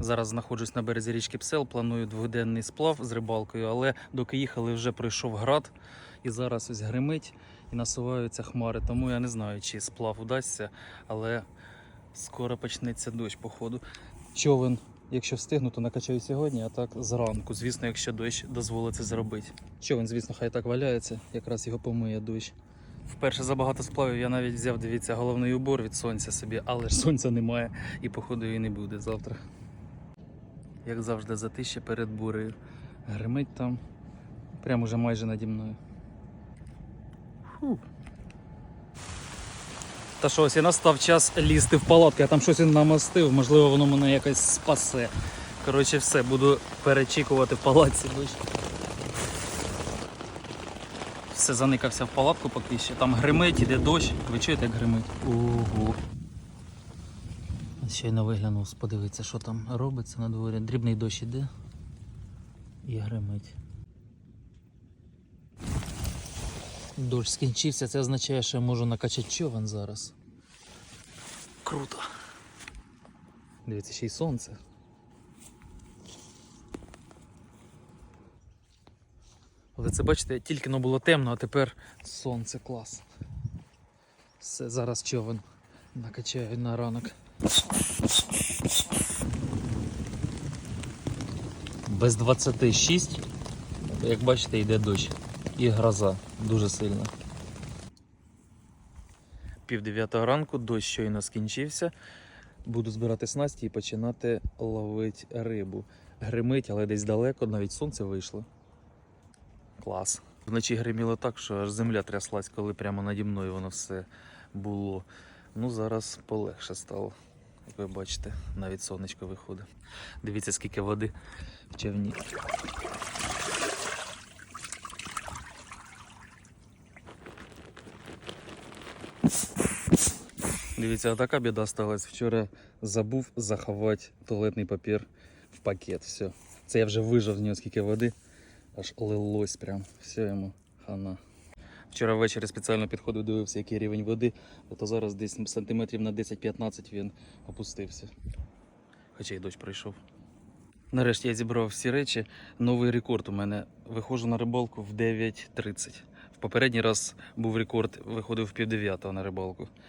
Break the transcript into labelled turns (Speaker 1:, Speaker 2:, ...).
Speaker 1: Зараз знаходжусь на березі річки Псел, планую дводенний сплав з рибалкою, але доки їхали, вже пройшов град і зараз ось гримить і насуваються хмари. Тому я не знаю, чи сплав удасться, але скоро почнеться дощ, походу. Човен, якщо встигну, то накачаю сьогодні, а так зранку. Звісно, якщо дощ дозволить це зробити. Човен, звісно, хай так валяється, якраз його помиє дощ. Вперше за багато сплавів я навіть взяв, дивіться, головний убор від сонця собі, але ж сонця немає і походу і не буде завтра. Як завжди, затище перед бурею. Гримить там. Прямо уже майже наді мною. Фу. Та що, ось і настав час лізти в палатку. Я там щось намастив, можливо, воно мене якось спасе. Коротше, все, буду перечікувати в палатці. Все заникався в палатку поки що. Там гримить, іде дощ. Ви чуєте, як гримить? Ого. Щойно виглянув, подивитися, що там робиться на дворі. Дрібний дощ іде і гримить. Дощ скінчився, це означає, що я можу накачати човен зараз. Круто. Дивіться, ще й сонце. Але це бачите, тільки но було темно, а тепер сонце клас. Все, зараз човен накачаю на ранок. Без 26, як бачите, йде дощ. І гроза дуже сильна. Пів дев'ятого ранку дощ щойно скінчився. Буду збирати снасті і починати ловити рибу. Гримить, але десь далеко, навіть сонце вийшло. Клас. Вночі гриміло так, що аж земля тряслась, коли прямо наді мною воно все було. Ну, зараз полегше стало. Як ви бачите, навіть сонечко виходить. Дивіться, скільки води в човні. Дивіться, така біда сталася. Вчора забув заховати туалетний папір в пакет. Все. Це я вже вижав з нього скільки води. Аж лилось прям. Все йому хана. Вчора ввечері спеціально підходив, дивився, який рівень води, то зараз десь сантиметрів на 10-15 він опустився. Хоча й дощ пройшов. Нарешті я зібрав всі речі. Новий рекорд у мене. Виходжу на рибалку в 9.30. В попередній раз був рекорд, виходив в пів дев'ятого на рибалку.